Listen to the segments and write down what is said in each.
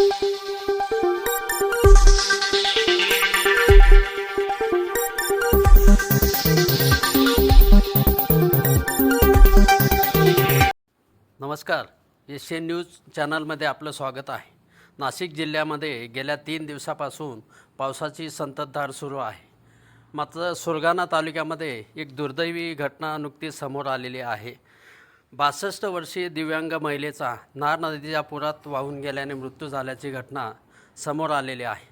नमस्कार. Asian news चॅनलमध्ये आपलं स्वागत आहे. नाशिक जिल्ह्यामध्ये गेल्या तीन दिवसापासून पावसाची संततधार सुरू आहे. मात्र सुरगाणा तालुक्यामध्ये एक दुर्दैवी घटना नुकतीच समोर आलेली आहे. बासष्ट वर्षीय दिव्यांग महिलेचा नार नदीच्या पुरात वाहून गेल्याने मृत्यू झाल्याची घटना समोर आलेली आहे.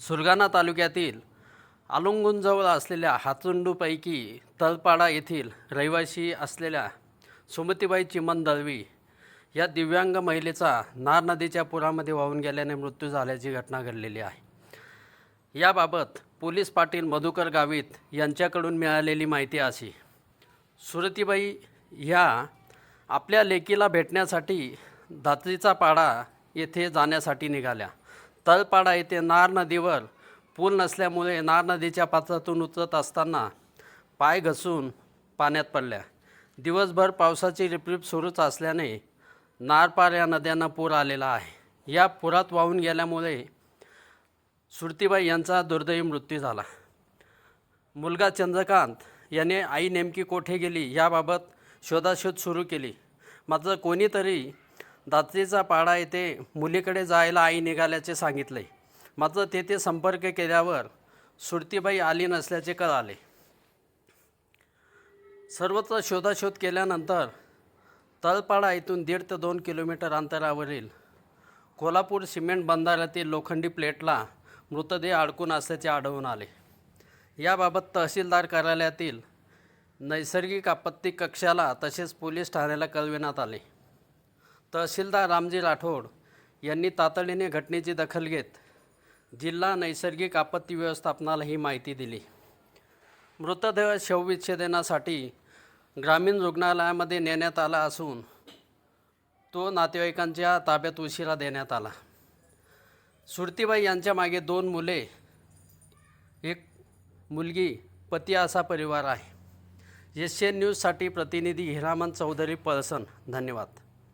सुरगाणा तालुक्यातील आलुंगुंजवळ असलेल्या हातुंडूपैकी तळपाडा येथील रहिवासी असलेल्या सुमतीबाई चिमन दळवी या दिव्यांग महिलेचा नार नदीच्या पुरामध्ये वाहून गेल्याने मृत्यू झाल्याची घटना घडलेली आहे. याबाबत पोलीस पाटील मधुकर गावित यांच्याकडून मिळालेली माहिती अशी. सुरतीबाई ह्या आपल्या लेकीला भेटण्यासाठी धात्रीचा पाडा येथे जाण्यासाठी निघाल्या. तळपाडा येथे नार नदीवर पूल नसल्यामुळे नार नदीच्या पात्रातून उतरत असताना पाय घसून पाण्यात पडल्या. दिवसभर पावसाची रिपरिप सुरूच असल्याने नारपार या नद्यांना पूर आलेला आहे. या पुरात वाहून गेल्यामुळे सुरतीबाई यांचा दुर्दैवी मृत्यू झाला. मुलगा चंद्रकांत याने आई नेमकी कोठे गेली याबाबत शोधाशोध सुरू केली. मात्र कोणीतरी दात्रीचा पाडा येथे मुलीकडे जायला आई निघाल्याचे सांगितले. मात्र तेथे संपर्क केल्यावर सुरतीबाई आली नसल्याचे कळाले. सर्वत्र शोधाशोध केल्यानंतर तळपाडा येथून दीड ते दोन किलोमीटर अंतरावरील कोल्हापूर सिमेंट बंधाऱ्यातील लोखंडी प्लेटला मृतदेह अडकून असल्याचे आढळून आले. याबाबत तहसीलदार कार्यालयातील नैसर्गिक आपत्ती कक्षाला तसेच पोलीस ठाण्याला कळविण्यात आले. तहसीलदार रामजी राठोड यांनी तातडीने घटनेची दखल घेत जिल्हा नैसर्गिक आपत्ती व्यवस्थापनाला ही माहिती दिली. मृतदेह शवविच्छेदनासाठी ग्रामीण रुग्णालयामध्ये नेण्यात आला असून तो नातेवाईकांच्या ताब्यात उशिरा देण्यात आला. सुरतीबाई यांच्या मागे दोन मुले एक मुलगी पती असा परिवार आहे. एशियन न्यूजसाठी प्रतिनिधी हिरामन चौधरी पळसन. धन्यवाद.